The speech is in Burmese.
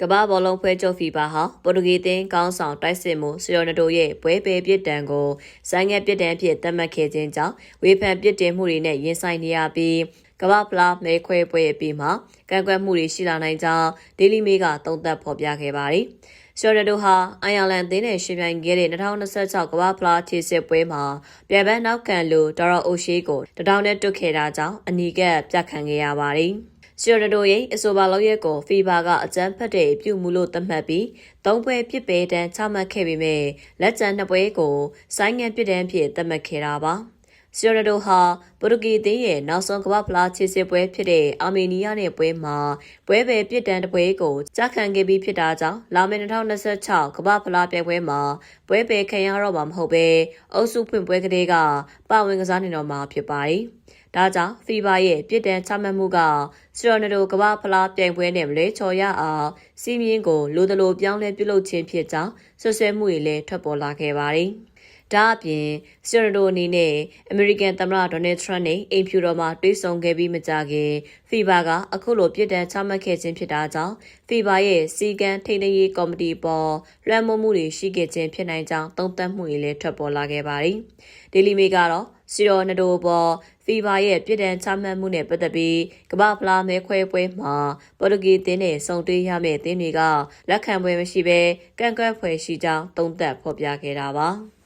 ကမ္ဘာဘောလုံးဖွဲ့ချုပ်ဖီဘာဟာပေါ်တူဂီသင်းကောင်းဆောင်တိုက်စစ်မှုဆီယိုနတိုရဲ့ပွဲပယ်ပြစ်ဒဏ်ကိုဆိုင်ငယ်ပြစ်ဒဏ်အဖြစ်သတ်မှတ်ခဲ့ခြင်းကြောင့်ဝေဖန်ပြစ်တင်မှုတွေနဲ့ရင်ဆိုင်နေရပြီးကမ္ဘာဖလားမဲခွဲပွဲအပြီးမှာကန့်ကွက်မှုတွေရှိလာနိုင်ကြောင်းဒေးလီမေးကသုံးသပ်ဖော်ပြခဲ့ပါတယ်။ဆီယိုနတိုဟာအိုင်ယာလန်သင်းနဲ့ရှင်ပြိုင်ခဲ့တဲ့2026ကမ္ဘာဖလားခြေစစ်ပွဲမှာပြန်ပန်းနောက်ကန်လိုဒေါ်ရအိုရှိကိုတထောင်နဲ့တွတ်ခဲ့တာကြောင့်အနီးကပ်ပြတ်ခံခဲ့ရပါတယ်။ ဆီယိုနတိုရဲ့အဆိုပါလောက်ရက်ကိုဖီဘာကအကြမ်းဖက်တဲ့ပြုမှုလို့သတ်မှတ်ပြီးသုံးပွဲပြစ်ပယ်တန်းချမှတ်ခဲ့ပေမဲ့လက်ကျန်နှစ်ပွဲကိုဆိုင်းငံပြစ်ဒဏ်ဖြင့်သတ်မှတ်ခဲ့တာပါ ဆီယိုနတိုဟာပိုတူဂီသင်းရဲ့နောက်ဆုံးကမ္ဘာဖလားခြေစစ်ပွဲဖြစ်တဲ့အာမေးနီးယားနဲ့ပွဲမှာပွဲပဲပြစ်ဒဏ်တစ်ပွဲကိုကြားခံခဲ့ပြီးဖြစ်တာကြောင့်လာမယ့်2026ကမ္ဘာဖလားပြိုင်ပွဲမှာပွဲပဲခံရတော့မှာမဟုတ်ပဲအုပ်စုဖွင့်ပွဲကလေးကပါဝင်ကစားနေတော့မှာဖြစ်ပါတယ်။ဒါကြောင့်ဖီဘာရဲ့ပြစ်ဒဏ်ချမှတ်မှုကဆီရိုနတိုကမ္ဘာဖလားပြိုင်ပွဲနဲ့မလဲချော်ရအောင်စီးမြင်းကိုလိုတလိုပြောင်းလဲပြုလုပ်ခြင်းဖြစ်ကြောင်းဆွဆွဲမှုတွေလည်းထွက်ပေါ်လာခဲ့ပါတယ်။ ဒါအပြင်ဆီရိုနတိုအနေနဲ့အမေရိကန်သမ္မတဒေါ်နယ်ထရန့်နဲ့အိမ်ဖြူတော်မှာတွေ့ဆုံခဲ့ပြီးမကြခင်ဖီဘာကအခုလိုပြစ်ဒဏ်ချမှတ်ခဲ့ခြင်းဖြစ်တာကြောင့်ဖီဘာရဲ့စီကံထိန်းသိမ်းရေးကော်မတီပေါ်လွှမ်းမိုးမှုတွေရှိခဲ့ခြင်းဖြစ်နိုင်ကြောင်းသုံးသပ်မှုတွေလည်းထွက်ပေါ်လာခဲ့ပါတယ်။ဒေလီမီကတော့စီရိုနတိုပေါ်ဖီဘာရဲ့ပြည်ဒဏ်ချမှတ်မှုနဲ့ပတ်သက်ပြီးကမ္ဘာဖလားမဲခွဲပွဲမှာပေါ်တူဂီတင်းနဲ့စုံတွေ့ရမယ့်တင်းတွေကလက်ခံပွဲမရှိဘဲကန့်ကွက်ဖွယ်ရှိကြောင်းသုံးသပ်ဖော်ပြခဲ့တာပါ။